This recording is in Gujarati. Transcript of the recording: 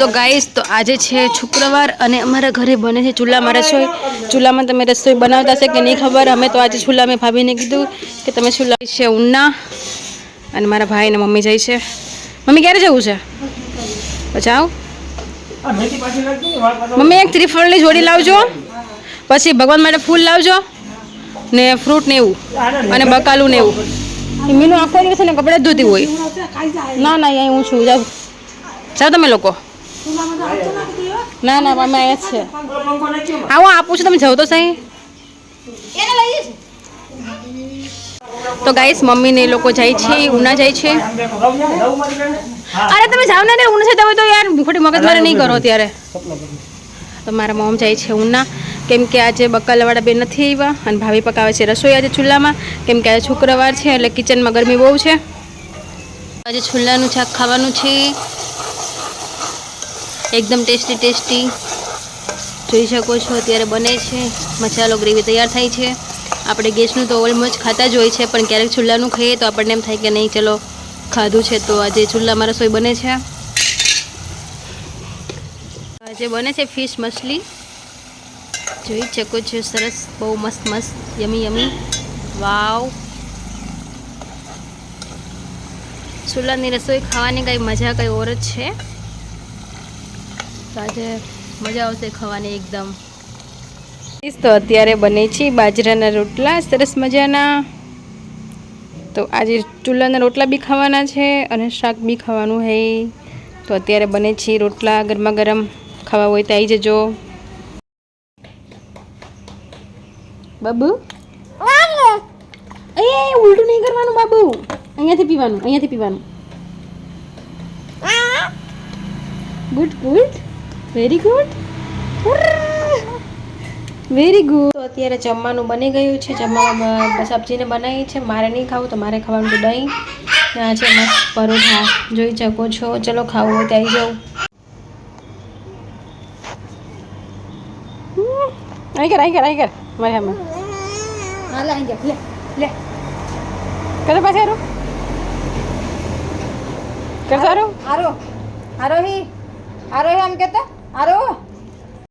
સો ગાઈસ તો આજે છે શુક્રવાર અને અમારા ઘરે બને છે ચૂલામાં રસોઈ. ચૂલામાં તમે રસોઈ બનાવતા હશે કે નહીં ખબર? અમે તો આજે ચૂલા મેં ભાભીને કીધું કે તમે ચૂલા છે ઉના. અને મારા ભાઈ ને મમ્મી જાય છે. મમ્મી ક્યારે જવું છે? પછી આવ મમ્મી, એક ત્રિફળની જોડી લાવજો. પછી ભગવાન માટે ફૂલ લાવજો. ને ફ્રૂટ ને એવું. અને બકાલું ને એવું. મીનું આખો દિવસ ને કપડાં ધોતી હોય. ના ના અહીં હું છું. જાઉં જાઓ તમે લોકો. ના ના, અમે જ છે હું આપું છું તમે જાઓ તો સહી. તો ગાઈસ મમ્મી ને એ લોકો જાય છે, ઉના જાય છે. અરે, તમે જાવ ને ઉના જતા હોય તો યાર ખોટી મગજમારી નહીં કરો ત્યારે તો મારા મોમ જાય છે ઉના. કેમ કે આજે બકાલાવાળા બે નથી આવ્યા અને ભાભી પકાવે છે રસોઈ આજે ચૂલામાં. કેમ કે આજે શુક્રવાર છે, એટલે કિચનમાં ગરમી બહુ છે. આજે ચૂલાનું શાક ખાવાનું છે. એકદમ ટેસ્ટી ટેસ્ટી. જોઈ શકો છો, અત્યારે બને છે. મસાલો ગ્રેવી તૈયાર થાય છે. આપણે ગેસનું તો ઓલમોસ્ટ ખાતા જ હોય છે, પણ ક્યારેક ચૂલાનું ખાઈએ તો આપણને એમ થાય કે નહીં, ચલો, ખાધું છે તો આજે ચૂલામાં રસોઈ બને છે. આજે બને છે ફિશ મછલી જોઈ શકો છો, સરસ, બહુ મસ્ત મસ્ત, યમી યમી. વાવ. ચૂલાની રસોઈ ખાવાની કંઈ મજા, કંઈ ઓર જ છે. આજે મજા આવશે ખાવાની એકદમ. તો અત્યારે બને છે બાજરાના રોટલા સરસ મજાના. તો આજે ચૂલાના રોટલા બી ખાવાના છે અને શાક બી ખાવાનું હે. તો અત્યારે બને છે રોટલા ગરમા ગરમ ખાવા હોય તો આવી જજો. બાબુ? એ ઉલટું નહીં કરવાનું બાબુ. અહીંયાથી પીવાનું અહીંયાથી પીવાનું. Good good. Very good very good તો અત્યારે જમવાનું બની ગયું છે. જમવામાં સબ્જીને બનાવી છે. મારે નહીં ખાવું તો મારે ખાવાનું દહીં. ત્યાં આ છે મસ્ત પરોઠા. જોઈ શકો છો. ચલો ખાવું હોય ત્યાં જાઉં. અહીં કર અહીં કર અહીં કર. મારે હમે હા લે લે લે. કરે પાસે આરો કર સારું આરો આરો હી. આરો હી આમ કેતા. આરો